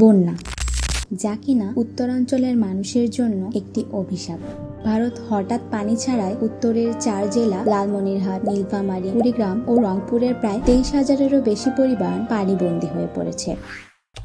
বন্যা, যা কিনা উত্তরাঞ্চলের মানুষের জন্য একটি অভিশাপ। ভারত হঠাৎ পানি ছাড়ায় উত্তরের চার জেলা লালমনিরহাট, নীলফামারী, কুড়িগ্রাম ও রংপুরের প্রায় তেইশ হাজারেরও বেশি পরিবার পানিবন্দী হয়ে পড়েছে।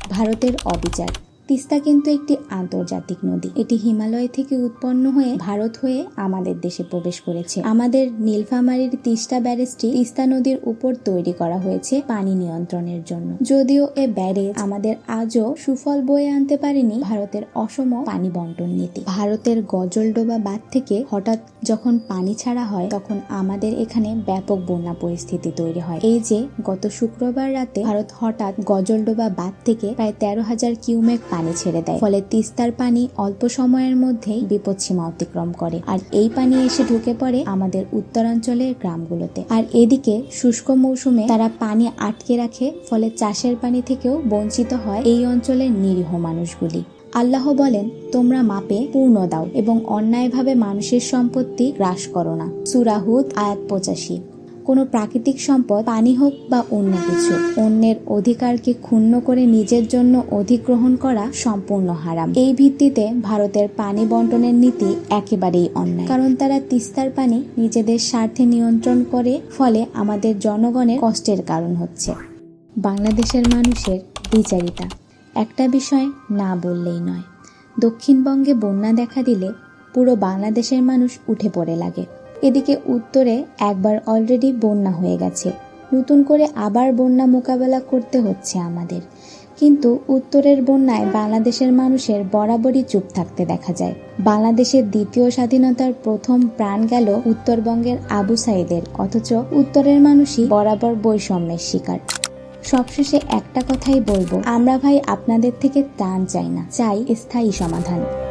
ভারতের অবিচার তিস্তা কিন্তু একটি আন্তর্জাতিক নদী। এটি হিমালয় থেকে উৎপন্ন হয়ে ভারত হয়ে আমাদের দেশে প্রবেশ করেছে। আমাদের নীলফামারীর তিস্তা ব্যারেজটি তিস্তা নদীর উপর তৈরি করা হয়েছে পানি নিয়ন্ত্রণের জন্য। যদিও এ ব্যারেজ আমাদের আজও সুফল বয়ে আনতে পারেনি, ভারতের অসম পানি বন্টন নীতি। ভারতের গজলডোবা বাঁধ থেকে হঠাৎ যখন পানি ছাড়া হয়, তখন আমাদের এখানে ব্যাপক বন্যা পরিস্থিতি তৈরি হয়। এই যে, গত শুক্রবার রাতে ভারত হঠাৎ গজলডোবা বাঁধ থেকে প্রায় তেরো হাজার কিউমেক পানি ছেড়ে দেয়। ফলে তিস্তার পানি অল্প সময়ের মধ্যেই বিপদসীমা অতিক্রম করে। আর এই পানি এসে ঢুকে পড়ে আমাদের উত্তরাঞ্চলের গ্রামগুলোতে। আর এদিকে শুষ্ক মৌসুমে তারা পানি আটকে রাখে, ফলে চাষের পানি থেকেও বঞ্চিত হয় এই অঞ্চলের নিরীহ মানুষগুলি। আল্লাহ বলেন, তোমরা মাপে পূর্ণ দাও এবং অন্যায়ভাবে মানুষের সম্পত্তি হ্রাস করো না। সুরাহুদ আয়াত পঁচাশি। কোনো প্রাকৃতিক সম্পদ, পানি হোক বা অন্য কিছু, অন্যের অধিকারকে ক্ষুণ্ণ করে নিজের জন্য অধিগ্রহণ করা সম্পূর্ণ হারাম। এই ভিত্তিতে ভারতের পানি বন্টনের নীতি একেবারেই অন্যায়। কারণ তারা তিস্তার পানি নিজেদের স্বার্থে নিয়ন্ত্রণ করে, ফলে আমাদের জনগণের কষ্টের কারণ হচ্ছে। বাংলাদেশের মানুষের বিচারিতা। একটা বিষয় না বললেই নয়। দক্ষিণবঙ্গে বন্যা দেখা দিলে পুরো বাংলাদেশের মানুষ উঠে পড়ে লাগে। এদিকে উত্তরে একবার অলরেডি বন্যা হয়ে গেছে। নতুন করে আবার বন্যা মোকাবেলা করতে হচ্ছে আমাদের। কিন্তু উত্তরের বন্যায় বাংলাদেশের মানুষের বরাবরই চুপ থাকতে দেখা যায়। বাংলাদেশের দ্বিতীয় স্বাধীনতার প্রথম প্রাণ গেল উত্তরবঙ্গের আবু সাইদের, অথচ উত্তরের মানুষই বরাবর বৈষম্যের শিকার। সবশেষে একটা কথাই বলব, আমরা ভাই আপনাদের থেকে ত্রাণ চাই না, চাই স্থায়ী সমাধান।